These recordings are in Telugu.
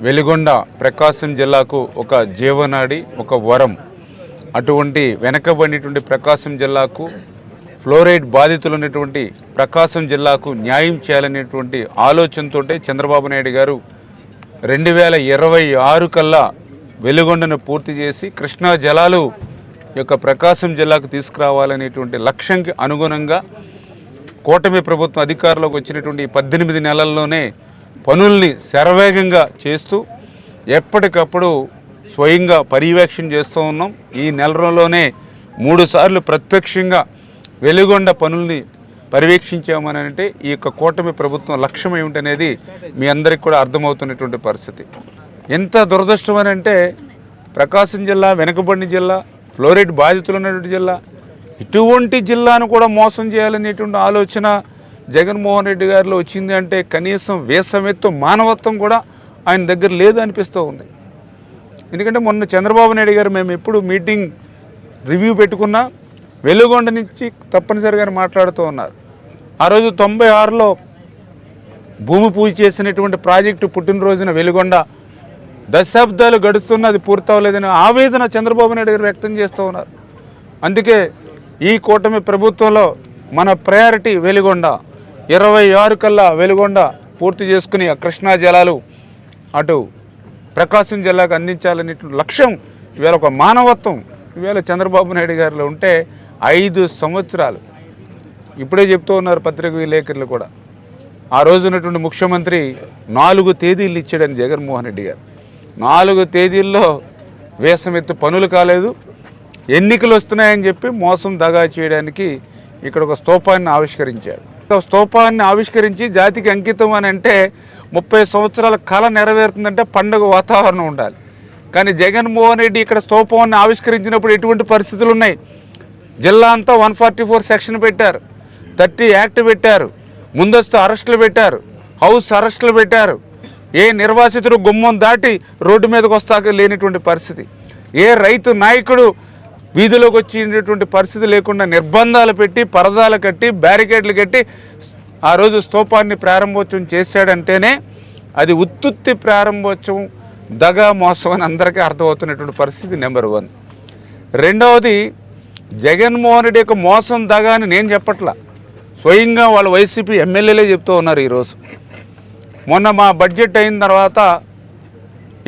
వెలిగొండ ప్రకాశం జిల్లాకు ఒక జీవనాడి ఒక వరం. అటువంటి వెనకబడినటువంటి ప్రకాశం జిల్లాకు ఫ్లోరైడ్ బాధితులు ఉన్నటువంటి ప్రకాశం జిల్లాకు న్యాయం చేయాలనేటువంటి ఆలోచనతో చంద్రబాబు నాయుడు గారు రెండు వేల ఇరవై ఆరు కల్లా వెలుగొండను పూర్తి చేసి కృష్ణా జలాలు యొక్క ప్రకాశం జిల్లాకు తీసుకురావాలనేటువంటి లక్ష్యంకి అనుగుణంగా కూటమి ప్రభుత్వం అధికారంలోకి వచ్చినటువంటి పద్దెనిమిది నెలల్లోనే పనుల్ని శరవేగంగా చేస్తూ ఎప్పటికప్పుడు స్వయంగా పర్యవేక్షణ చేస్తూ ఉన్నాం. ఈ నెల మూడుసార్లు ప్రత్యక్షంగా వెలుగొండ పనుల్ని పర్యవేక్షించామని అంటే ఈ యొక్క కూటమి ప్రభుత్వం లక్ష్యం ఏమిటనేది మీ అందరికీ కూడా అర్థమవుతున్నటువంటి పరిస్థితి. ఎంత దురదృష్టం అని అంటే ప్రకాశం జిల్లా వెనుకబడిన జిల్లా ఫ్లోరైడ్ బాధితులు ఉన్నటువంటి జిల్లా ఇటువంటి జిల్లాను కూడా మోసం చేయాలనేటువంటి ఆలోచన జగన్మోహన్ రెడ్డి గారిలో వచ్చింది అంటే కనీసం వేసమెత్తు మానవత్వం కూడా ఆయన దగ్గర లేదు అనిపిస్తూ ఉంది. ఎందుకంటే మొన్న చంద్రబాబు నాయుడు గారు మేము ఎప్పుడు మీటింగ్ రివ్యూ పెట్టుకున్నా వెలుగొండ నుంచి తప్పనిసరిగా మాట్లాడుతూ ఉన్నారు. ఆ రోజు తొంభై ఆరులో భూమి పూజ చేసినటువంటి ప్రాజెక్టు పుట్టినరోజున వెలుగొండ దశాబ్దాలు గడుస్తున్న అది పూర్తవలేదని ఆవేదన చంద్రబాబు నాయుడు గారు వ్యక్తం చేస్తూ ఉన్నారు. అందుకే ఈ కూటమి ప్రభుత్వంలో మన ప్రయారిటీ వెలుగొండ. ఇరవై ఆరు కల్లా వెలుగొండ పూర్తి చేసుకుని ఆ కృష్ణా జలాలు అటు ప్రకాశం జిల్లాకు అందించాలనే లక్ష్యం. ఇవాళ ఒక మానవత్వం. ఇవాళ చంద్రబాబు నాయుడు గారిలో ఉంటే ఐదు సంవత్సరాలు. ఇప్పుడే చెప్తూ ఉన్నారు పత్రిక విలేకరులు కూడా. ఆ రోజు ఉన్నటువంటి ముఖ్యమంత్రి నాలుగు తేదీలు ఇచ్చాడని జగన్మోహన్ రెడ్డి గారు. నాలుగు తేదీల్లో వేసమెత్తు పనులు కాలేదు. ఎన్నికలు వస్తున్నాయని చెప్పి మోసం దగా చేయడానికి ఇక్కడ ఒక స్తూపాన్ని ఆవిష్కరించాడు. స్తూపాన్ని ఆవిష్కరించి జాతికి అంకితం అని అంటే ముప్పై సంవత్సరాల కళ నెరవేరుతుందంటే పండుగ వాతావరణం ఉండాలి. కానీ జగన్మోహన్ రెడ్డి ఇక్కడ స్తూపాన్ని ఆవిష్కరించినప్పుడు ఎటువంటి పరిస్థితులు ఉన్నాయి? జిల్లా అంతా వన్ ఫార్టీ ఫోర్ సెక్షన్ పెట్టారు. థర్టీ యాక్ట్ పెట్టారు. ముందస్తు అరెస్టులు పెట్టారు. హౌస్ అరెస్టులు పెట్టారు. ఏ నిర్వాసితుడు గుమ్మం దాటి రోడ్డు మీదకి వస్తాక లేనిటువంటి పరిస్థితి. ఏ రైతు నాయకుడు వీధిలోకి వచ్చేటువంటి పరిస్థితి లేకుండా నిర్బంధాలు పెట్టి పరదాలు కట్టి బ్యారికేడ్లు కట్టి ఆ రోజు స్తూపాన్ని ప్రారంభోత్సవం చేశాడంటేనే అది ఉత్తుత్తి ప్రారంభోత్సవం దగా మోసం అని అందరికీ అర్థమవుతున్నటువంటి పరిస్థితి నెంబర్ వన్. రెండవది జగన్మోహన్ రెడ్డి యొక్క మోసం దగా అని నేను చెప్పట్లా. స్వయంగా వాళ్ళ వైసీపీ ఎమ్మెల్యేలే చెప్తూ ఉన్నారు ఈరోజు. మొన్న మా బడ్జెట్ అయిన తర్వాత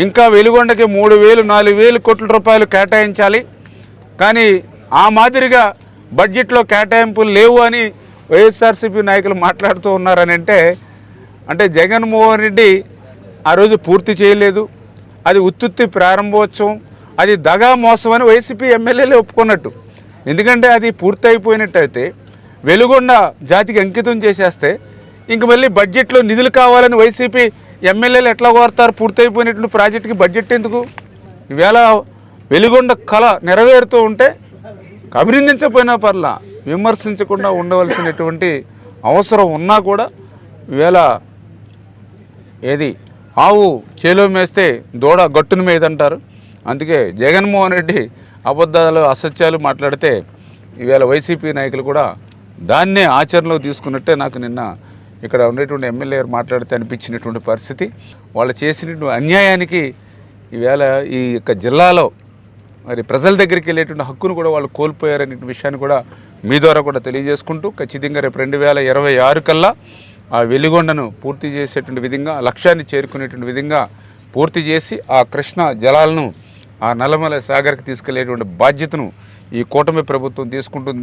ఇంకా వెలుగొండకి మూడు వేలు నాలుగు వేలు కోట్ల రూపాయలు కేటాయించాలి. కానీ ఆ మాదిరిగా బడ్జెట్లో కేటాయింపులు లేవు అని వైఎస్ఆర్సీపీ నాయకులు మాట్లాడుతూ ఉన్నారని అంటే అంటే జగన్మోహన్ రెడ్డి ఆ రోజు పూర్తి చేయలేదు. అది ఉత్తుత్తి ప్రారంభోత్సవం అది దగా మోసం అని వైసీపీ ఎమ్మెల్యేలే ఒప్పుకున్నట్టు. ఎందుకంటే అది పూర్తి అయిపోయినట్టయితే వెలుగొండ జాతికి అంకితం చేసేస్తే ఇంక మళ్ళీ బడ్జెట్లో నిధులు కావాలని వైసీపీ ఎమ్మెల్యేలు ఎట్లా కోరుతారు? పూర్తయిపోయినటువంటి ప్రాజెక్టుకి బడ్జెట్ ఎందుకు? ఈవేళ వెలుగొండ కళ నెరవేరుతూ ఉంటే అభినందించకపోయినా పర్లా విమర్శించకుండా ఉండవలసినటువంటి అవసరం ఉన్నా కూడా వేళ ఏది ఆవు చేలో మేస్తే దూడ గట్టును మేదంటారు. అందుకే జగన్మోహన్ రెడ్డి అబద్ధాలు అసత్యాలు మాట్లాడితే ఈవేళ వైసీపీ నాయకులు కూడా దాన్నే ఆచరణలో తీసుకున్నట్టే నాకు నిన్న ఇక్కడ ఉండేటువంటి ఎమ్మెల్యే గారు మాట్లాడితే అనిపించినటువంటి పరిస్థితి. వాళ్ళు చేసినటువంటి అన్యాయానికి ఈవేళ ఈ యొక్క జిల్లాలో మరి ప్రజల దగ్గరికి వెళ్ళేటువంటి హక్కును కూడా వాళ్ళు కోల్పోయారనే విషయాన్ని కూడా మీ ద్వారా కూడా తెలియజేసుకుంటూ ఖచ్చితంగా రేపు రెండు వేల ఇరవై ఆరు కల్లా ఆ వెలిగొండను పూర్తి చేసేటువంటి విధంగా లక్ష్యాన్ని చేరుకునేటువంటి విధంగా పూర్తి చేసి ఆ కృష్ణ జలాలను ఆ నల్లమల సాగర్కి తీసుకెళ్ళేటువంటి బాధ్యతను ఈ కూటమి ప్రభుత్వం తీసుకుంటుంది.